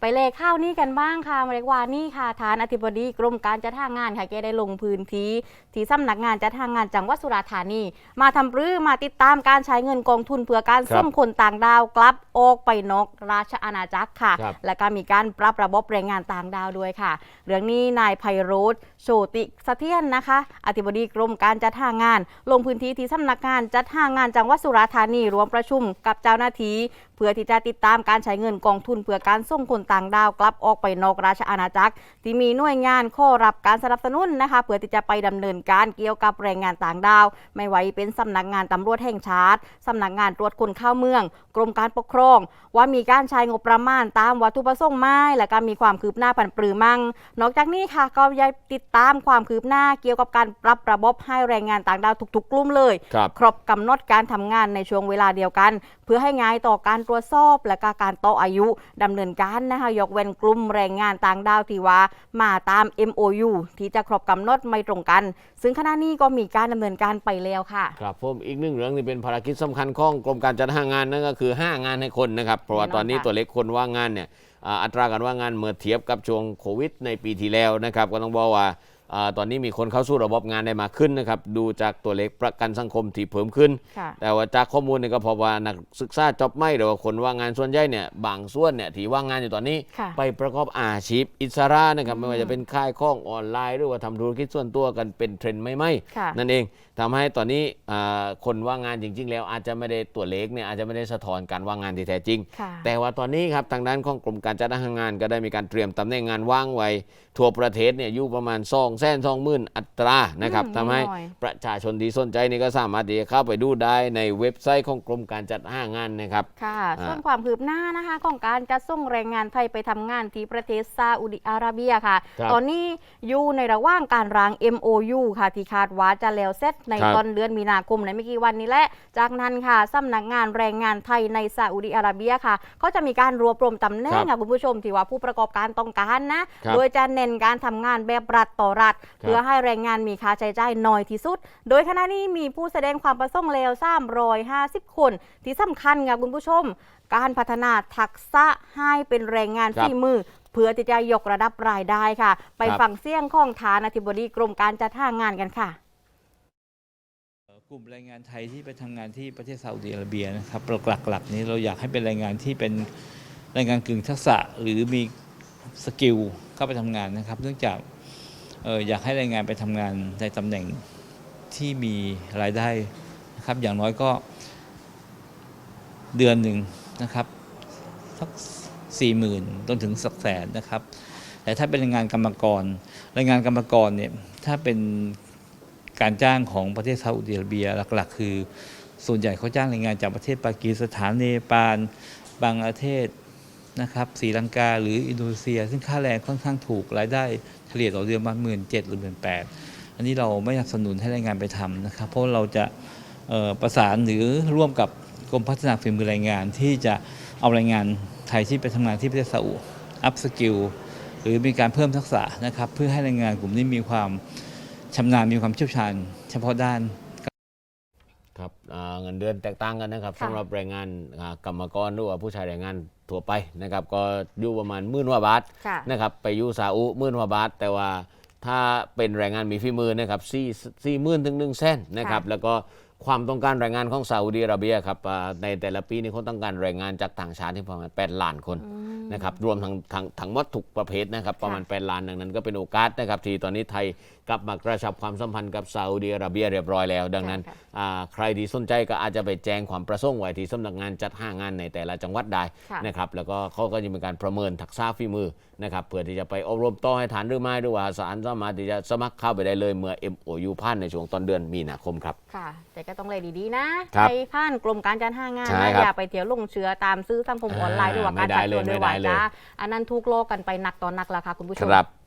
ไปเลขข้าวนี่กันบ้างค่ะมาเรียกว่านี่ค่ะทานอธิบดีกรมการจัดหางานค่ะแกได้ลงพื้นที่ที่สำนักงานจัดหางานจังหวัดสุราษฎร์ธานี มาทำปรือมาติดตามการใช้เงินกองทุนเพื่อการครับส่งคนต่างดาวกลับออกไปนอกราชอาณาจักรค่ะ ครับและก็มีการปรับระบบแรงงานต่างดาวด้วยค่ะ เรื่องนี้นายไพโรธโชติเสถียรนะคะ อธิบดีกรมการจัดหางาน ลงพื้นที่ที่สำนักงานจัดหางานจังหวัดสุราษฎร์ธานีรวมประชุมกับเจ้าหน้าที่เพื่อที่จะติดตามการใช้เงินกองทุนเพื่อการส่งคนต่างดาวกลับออกไปนอกราชอาณาจักร ที่มีหน่วยงานข้อรับการสนับสนุนนะคะเพื่อที่จะไปดำเนินการเกี่ยวกับแรงงานต่างดาว ไม่ว่าเป็นสำนักงานตำรวจแห่งชาติสำนักงานตรวจคนเข้าเมือง กรมการปกครอง ว่ามีการใช้งบประมาณตามวัตถุประสงค์ไหม้และก็มีความคืบหน้าผันปรือมั่ง นอกจากนี้ค่ะก็ยังติดตามความคืบหน้าเกี่ยวกับการปรับระบบให้แรงงานต่างดาวทุก ๆ กลุ่มเลย ครับครบกำหนดการทำงานในช่วงเวลาเดียวกัน เพื่อให้ง่ายต่อการตรวจสอบและกการต่ออายุดำเนินการนะคะยกเว้นกลุ่มแรงงานต่างดาวที่ว่ามาตาม MOU ที่จะครบกำหนดไม่ตรงกัน ซึ่งขณะนี้ก็มีการดำเนินการไปแล้วค่ะ ครับผมอีกหนึ่งเรื่องที่เป็นภารกิจสำคัญของกรมการจัดหางานนั่นก็คือห้างานให้คนนะครับเพราะว่าตอนนี้ตัวเลขคนว่างงานเนี่ยอัตราการว่างงานเมื่อเทียบกับช่วงโควิดในปีที่แล้วนะครับก็ต้องบอกว่า ตอนนี้มีคนเข้าสู่ระบบงานได้มากขึ้นนะครับดูจากตัวเลขประกันสังคมที่เพิ่มขึ้นค่ะแต่ว่าจากข้อมูลเนี่ยก็พบว่านักศึกษาจบไม่หรือว่าคนว่างงานส่วนใหญ่เนี่ยบางส่วนเนี่ยที่ว่างงานอยู่ตอนนี้ค่ะไปประกอบอาชีพอิสระนะครับไม่ว่าจะเป็นค่ายข้องออนไลน์ หรือว่าทำธุรกิจส่วนตัวกันเป็นเทรนด์ไม่ไม่ค่ะนั่นเองทำให้ตอนนี้อ่าคนว่างงานจริง ๆ แล้วอาจจะไม่ได้ตัวเลขเนี่ยอาจจะไม่ได้สะท้อนการว่างงานที่แท้จริงค่ะแต่ว่าตอนนี้ครับทางด้านของกรมการจัดหางานก็ได้มีการเตรียมตำแหน่งงานว่างไว้ทั่วประเทศเนี่ยอยู่ประมาณ2องแสนสองหมื่นอัตรานะครับอืมทำให้น้อยประชาชนที่สนใจนี่ก็สามารถที่จะเข้าไปดูได้ในเว็บไซต์ของกรมการจัดหางานนะครับ ค่ะอ่าส่วนความคืบหน้านะคะ ของการจัดส่งแรงงานไทยไปทำงานที่ประเทศซาอุดิอาระเบียค่ะครับตอนนี้อยู่ในระหว่างการร่าง MOU ค่ะ ที่คาดว่าจะแล้วเสร็จในครับตอนเดือนมีนาคมในไม่กี่วันนี้แหละ จากนั้นค่ะสำนักงานแรงงานไทยในซาอุดิอาระเบียค่ะก็จะมีการรวบรวมตำแหน่งค่ะคุณผู้ชมที่ว่าผู้ประกอบการต้องการนะครับโดยจะเน้นการทำงานแบบรัฐต่อรัฐเพื่อให้แรงงานมีค่าใช้จ่ายน้อยที่สุด โดยขณะนี้มีผู้แสดงความประสงค์แล้ว350 คน ที่สำคัญค่ะคุณผู้ชม การพัฒนาทักษะให้เป็นแรงงานครับฝีมือเพื่อที่จะยกระดับรายได้ค่ะ ไปครับฟังเสียงของฐานอธิบดีกรมการจัดหางานกันค่ะกลุ่มแรงงานไทยที่ไปทำงานที่ประเทศซาอุดิอาระเบียนะครับหลักๆนี้เราอยากให้เป็นแรงงานที่เป็นแรงงานกึ่งทักษะหรือมีสกิลเข้าไปทำงานนะครับ เนื่องจากเอ่ออยากให้แรงงานไปทำงานในตำแหน่งที่มีรายได้นะครับ อย่างน้อยก็เดือนหนึ่งนะครับสักสี่หมื่นจนถึงสักแสนนะครับ แต่ถ้าเป็นแรงงานกรรมกรแรงงานกรรมกรเนี่ยถ้าเป็นการจ้างของประเทศซาอุดิอาระเบียหลัก ๆ คือ ส่วนใหญ่เขาจ้างแรงงานจากประเทศปากีสถานเนปาลบางประเทศ นะครับศรีลังกาหรืออินโดนีเซีย ซึ่งค่าแรงค่อนข้างถูกรายได้เฉลี่ยต่อเดือนประมาณหมื่นเจ็ดหรือหมื่นแปดอันนี้เราไม่สนับสนุนให้แรงงานไปทำนะครับ เพราะเราจะประสานหรือร่วมกับกรมพัฒนาฝีมือแรงงานที่จะเอาแรงงานไทยที่ไปทำงานที่ประเทศซาอุอัพสกิลหรือมีการเพิ่มทักษะนะครับ เพื่อให้แรงงานกลุ่มนี้มีความชำนาญมีความเชี่ยวชาญ เฉพาะด้าน ครับอ่าเงินเดือนแตกต่างกันนะครับค่ะสำหรับแรงงานอ่ากรรมกรหรือว่าผู้ใช้แรงงานทั่วไปนะครับ ก็อยู่ประมาณหมื่นกว่าบาทค่ะนะครับไปอยู่ซาอุหมื่นกว่าบาท แต่ว่าถ้าเป็นแรงงานมีฝีมือนะครับสี่สี่หมื่นถึงหนึ่งแสนนะครับค่ะแล้วก็ ความต้องการแรงงานของซาอุดิอาระเบียครับอ่าในแต่ละปีนี้เขาต้องการแรงงานจากต่างชาติที่ประมาณ 8 ล้านคนอืมนะครับรวมทั้งทั้งทั้งหมดทุกประเภทนะครับประมาณค่ะ8ล้านดังนั้นก็เป็นโอกาสนะครับที่ตอนนี้ไทยกลับมากระชับความสัมพันธ์กับซาอุดิอาระเบียเรียบร้อยแล้ว ดังนั้นค่ะอ่าใครที่สนใจก็อาจจะไปแจ้งความประสงค์ไว้ที่สำนักงานจัดหางานในแต่ละจังหวัดได้ค่ะนะครับแล้วก็เขาก็จะมีการประเมินทักษะฝีมือนะครับเพื่อที่จะไปอบรมต่อให้ฐานหรือไม่หรือว่าสารสามารถที่จะสมัครเข้าไปได้เลยเมื่อ MOU ผ่านในช่วงต้นเดือนมีนาคมครับค่ะแต่ก็ต้องเลยดีๆนะครับไปผ่านกรมการจัดหางานใช่นะครับอย่าไปเที่ยวลงเชื้อตามซื้อสังคมออนไลน์อ่าหรือว่าการไม่ได้จัดตัวเลยด้วยไม่ได้วาเลยจาอันนั้นทุกโลกกันไปหนักต่อนนักแล้วค่ะคุณผู้ชมครับ